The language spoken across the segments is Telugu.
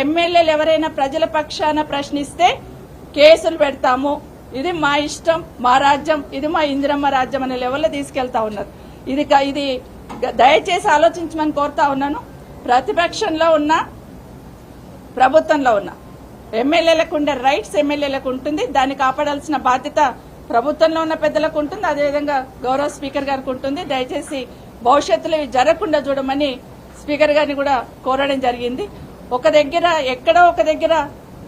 ఎమ్మెల్యేలు ఎవరైనా ప్రజల పక్షాన ప్రశ్నిస్తే కేసులు పెడతాము. ఇది మా ఇష్టం మా రాజ్యం ఇది మా ఇందిరమ్మ రాజ్యం అనే లెవెల్లో తీసుకెళ్తా ఉన్నారు. ఇది క- ఇది దయచేసి ఆలోచించమని కోరుతా ఉన్నాను. ప్రతిపక్షంలో ఉన్న ప్రభుత్వంలో ఉన్న ఎమ్మెల్యేలకు ఉండే రైట్స్ ఎమ్మెల్యేలకు ఉంటుంది. దాన్ని కాపాడాల్సిన బాధ్యత ప్రభుత్వంలో ఉన్న పెద్దలకు ఉంటుంది. అదేవిధంగా గౌరవ స్పీకర్ గారికి ఉంటుంది. దయచేసి భవిష్యత్తులో ఇవి జరగకుండా చూడమని స్పీకర్ గారిని కూడా కోరడం జరిగింది. ఒక దగ్గర ఎక్కడో ఒక దగ్గర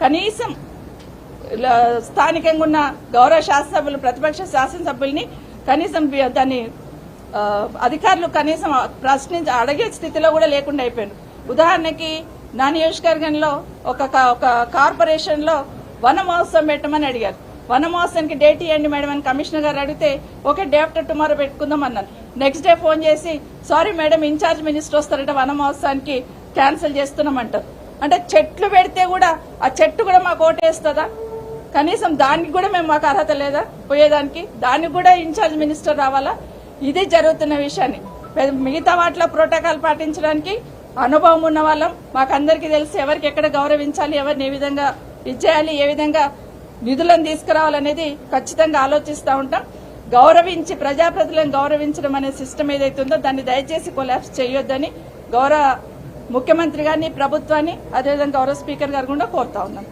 కనీసం స్థానికంగా ఉన్న గౌరవ శాసనసభ్యులు ప్రతిపక్ష శాసనసభ్యుల్ని కనీసం దాన్ని అధికారులు కనీసం ప్రశ్నించి అడిగే స్థితిలో కూడా లేకుండా అయిపోయారు ఉదాహరణకి నా నియోజకవర్గంలో ఒక ఒక కార్పొరేషన్లో వన మహోత్సవం పెట్టమని అడిగారు. వన మహోత్సవానికి డేట్ ఇవ్వండి మేడం అని కమిషనర్ గారు అడిగితే ఓకే డే ఆఫ్టర్ టుమారో పెట్టుకుందాం అన్నాను నెక్స్ట్ డే ఫోన్ చేసి సారీ మేడం ఇన్ఛార్జ్ మినిస్టర్ వస్తారంటే వన మహోత్సవానికి క్యాన్సిల్ చేస్తున్నామంటారు. అంటే చెట్లు పెడితే కూడా ఆ చెట్టు కూడా మాకు ఓటేస్తుందా? కనీసం దానికి కూడా మేము మాకు అర్హత లేదా పోయేదానికి? దానికి కూడా ఇన్ఛార్జ్ మినిస్టర్ రావాలా? ఇది జరుగుతున్న విషయాన్ని. మిగతా వాటిలో ప్రోటోకాల్ పాటించడానికి అనుభవం ఉన్న వాళ్ళం. మాకందరికీ తెలిసి ఎవరికి ఎక్కడ గౌరవించాలి ఎవరిని ఏ విధంగా ఇచ్చేయాలి ఏ విధంగా నిధులను తీసుకురావాలనేది ఖచ్చితంగా ఆలోచిస్తూ ఉంటాం. గౌరవించి ప్రజాప్రతిలను గౌరవించడం అనే సిస్టమ్ ఏదైతే ఉందో దాన్ని దయచేసి కొలాప్స్ చేయొద్దని గౌరవ ముఖ్యమంత్రి గారిని ప్రభుత్వాన్ని అదేవిధంగా గౌరవ స్పీకర్ గారు కూడా కోరుతా ఉన్నాం.